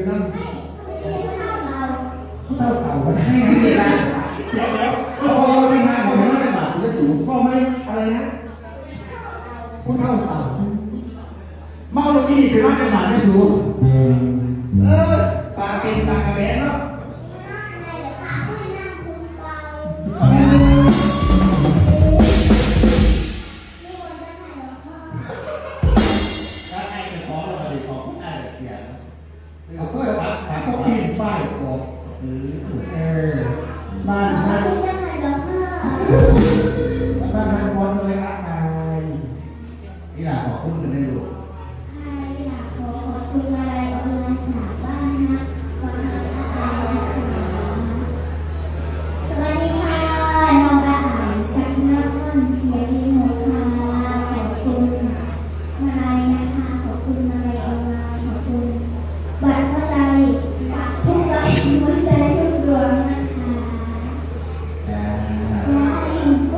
ตื่นนั่งผู้เฒ่าเต่าผู้เท่าเต่าก็ให้ไงเวลาเดี๋ยวแล้วก็พอไม่ห้าผมไม่ได้บาทคุณจะสูงก็ไม่อะไรนะผู้เฒ่าเต่าเมาลงนี่เป็นว่าจะบาทไม่สูงเออปลาเป็นปลากระแบนเนาะ อกหรือเออบ้านบ้านบ้าน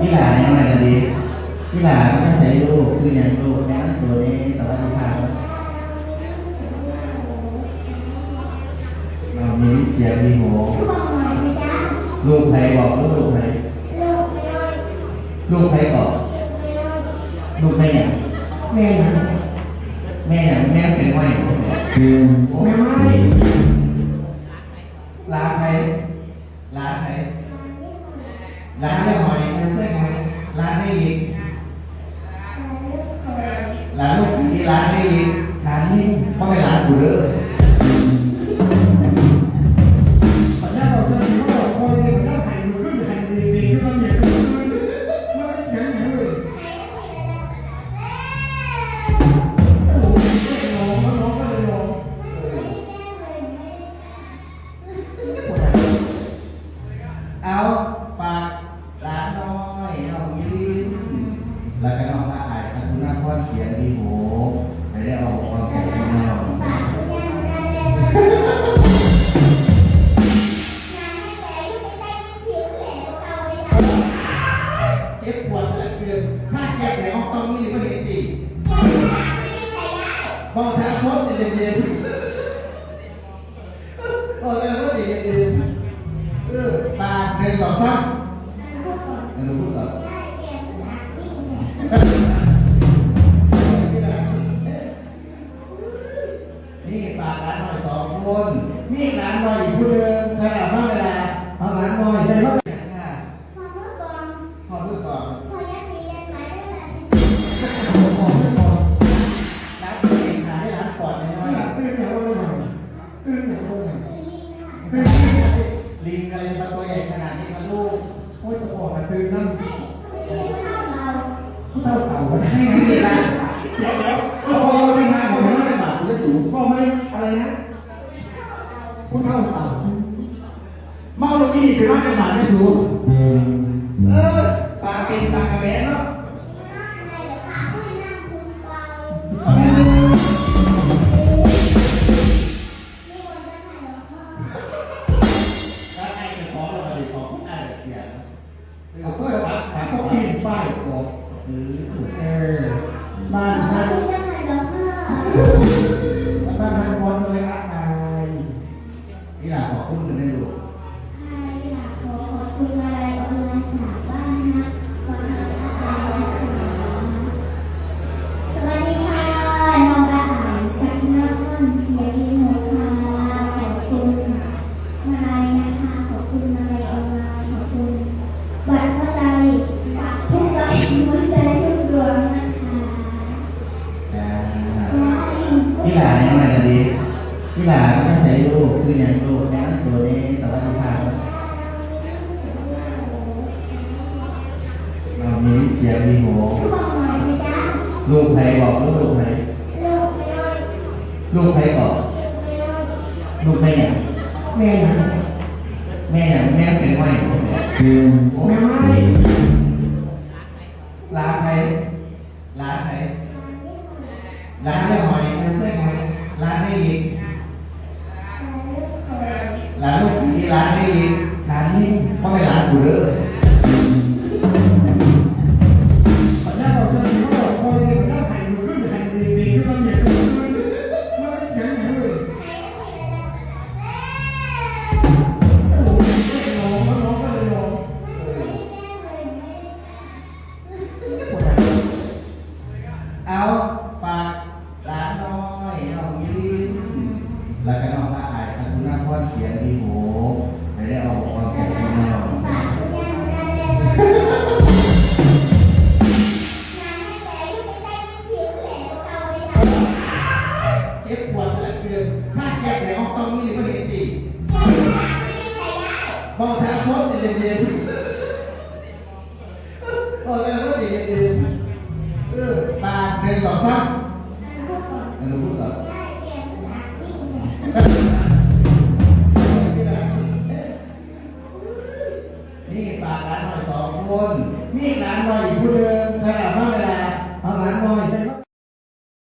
พี่หลาเนี่ยมากันดีพี่หลาก็จะใช้ลูกคืออย่างลูกแม่ตัวนี้สวัสดีค่ะเรามีเสียงมีหัวทุกคนหน่อยนะจ๊ะลูกใครบอกลูกลูกใครโลกไม่รอดลูกใครบอกไม่รอดลูกใครอย่างแม่ยังแม่อย่างแม่เป็นไหวคือโอ้แม่ไม่ ลาใครลาใครลาเจ้าหอย แม่ไม่ไง ลาไม่ยิงล ร้านนี้ร้านนี้เพราะไม่ลานกูเด้อ บอกทางโคตรจะเย็นๆบอกทางโคตรจะเย็นๆเออปากหนึ่งสองสามอันนู้นพูดก่อ ลิงอะไรมาตัวใหญ่ขนาดนี้นะลูกโอ้ยตะโกนมาตื่นนั่งผู้เฒ่าเต่าก็ให้ให้ไงเวลาเดี๋ยวแล้วก็พอไม่ห้าผมไม่ได้บาทคุณจะสูงก็ไม่อะไรนะผู้เฒ่าเต่าเมาลงนี่เป็นว่าจะบาทไม่สูงเออปลาเป็นปลากระแบนเนาะ ป้ายบอกหรือเออบ้านบานบ้านทางบอลเลยอะอายที่หลาขอคุณกันได้ลู พี่หลาเนี่ยมากันดีพี่หลาก็จะใช้ลูกคืออย่างลูกแม่ตัวนี้สวัสดีค่ะเรามีเสียงมีหัวทุกคนหน่อยนะจ๊ะลูกใครบอกลูกลูกใครโลกไม่รอดลูกใครบอกไม่รอดลูกใครอย่างแม่ยังแม่อย่างแม่เป็นไหวคือโอ้แหลานลูกอีร้านนี้อีกหลานนี้เพราะไม่ร้านกูเด้อเอา มองทางโคตรเย็นเย็นมองทางโคตรเย็นเย็นเออปากในสองซ้ำ